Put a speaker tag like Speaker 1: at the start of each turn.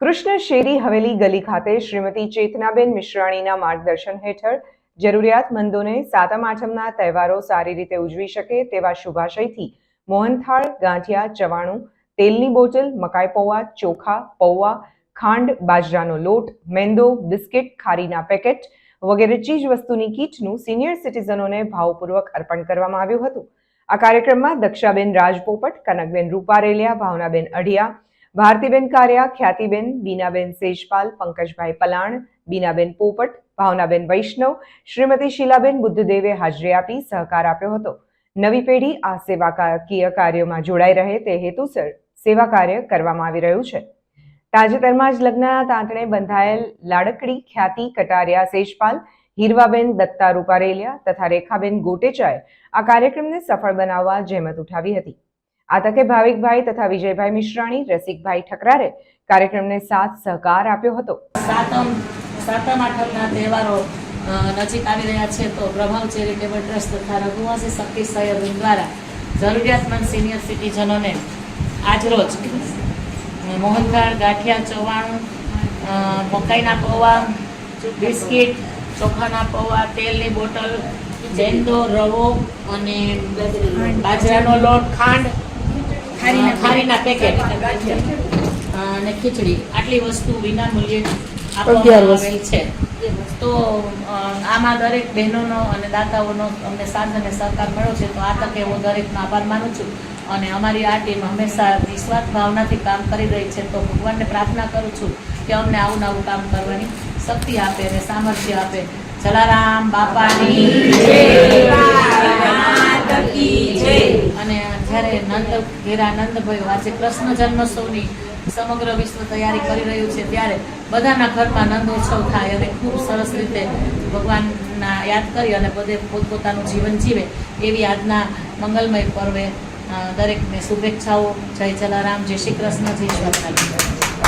Speaker 1: કૃષ્ણ શેરી હવેલી ગલી ખાતે શ્રીમતી ચેતનાબેન મિશ્રાણીના માર્ગદર્શન હેઠળ જરૂરિયાતમંદોને સાતમ આઠમના તહેવારો સારી રીતે ઉજવી શકે તેવા શુભાશયથી મોહનથાળ, ગાંઠિયા, ચવાણું, તેલની બોટલ, મકાઈ પૌવા, ચોખા, પૌવા, ખાંડ, બાજરાનો લોટ, મેંદો, બિસ્કિટ, ખારીના પેકેટ વગેરે ચીજ વસ્તુની કીટનું સિનિયર સિટીઝનોને ભાવપૂર્વક અર્પણ કરવામાં આવ્યું હતું. આ કાર્યક્રમમાં દક્ષાબેન રાજપોપટ, કનકબેન રૂપારેલિયા, ભાવનાબેન અઢિયા ભારતીબેન કારિયા, ખ્યાતિબેન, બીનાબેન સેજપાલ, પંકજભાઈ પલાણ, બીનાબેન પોપટ, ભાવનાબેન વૈષ્ણવ, શ્રીમતી શીલાબેન બુદ્ધદેવે હાજરી આપી સહકાર આપ્યો હતો. નવી પેઢી આ સેવાકીય કાર્યોમાં જોડાઈ રહે તે હેતુસર સેવા કાર્ય કરવામાં આવી રહ્યું છે. તાજેતરમાં જ લગ્નના તાંતણે બંધાયેલ લાડકડી, ખ્યાતિ, કટારિયા, સેજપાલ, હીરવાબેન, દત્તા રૂપારેલિયા તથા રેખાબેન ગોટેચાએ આ કાર્યક્રમને સફળ બનાવવા જહેમત ઉઠાવી હતી. આ તકે ભાવિકભાઈ તથા વિજયભાઈ મિશ્રાણી, રસિકભાઈ ઠકરારે કાર્યક્રમને સાથ સહકાર આપ્યો હતો.
Speaker 2: સાતમ સાતમ આઠમના તહેવારો નજીક આવી રહ્યા છે તો પ્રભાવ ચેરિટેબલ ટ્રસ્ટ તથા રઘુવંશી શક્તિ સહયોગ દ્વારા જરૂરિયાતમંદ સિનિયર સિટીઝનોને આજરોજ મોહનથાળ, ગાંઠિયા, ચવાણું મકાઈના પૌવા, બિસ્કિટ, ચોખાના પૌવા, તેલની બોટલ જેંદો રવો અને બાજરાનો લોટ, ખાંડ ખારીના ખારીના પેકેટ અને ખીચડી. આટલી વસ્તુ વિના મૂલ્યે આપવામાં આવેલ છે. તો આમાં દરેક બહેનોનો અને દાતાઓનો અમને સાથ અને સહકાર મળ્યો છે તો આ તકે હું દરેકનો આભાર માનું છું. અને અમારી આ ટીમ હંમેશા નિસ્વાર્થ ભાવનાથી કામ કરી રહી છે તો ભગવાનને પ્રાર્થના કરું છું કે અમને આવું નવું કામ કરવાની શક્તિ આપે અને સામર્થ્ય આપે. જલારામ બાપાની અને જ્યારે નંદ, ઘેરા નંદભાઈ આજે કૃષ્ણ જન્મોત્સવની સમગ્ર વિશ્વ તૈયારી કરી રહ્યું છે, ત્યારે બધાના ઘરમાં નંદોત્સવ થાય અને ખૂબ સરસ રીતે ભગવાનના યાદ કરી અને બધે પોતપોતાનું જીવન જીવે એવી આજના મંગલમય પર્વે દરેકને શુભેચ્છાઓ. જય જલારામ. જય શ્રી કૃષ્ણ. જય શ્રી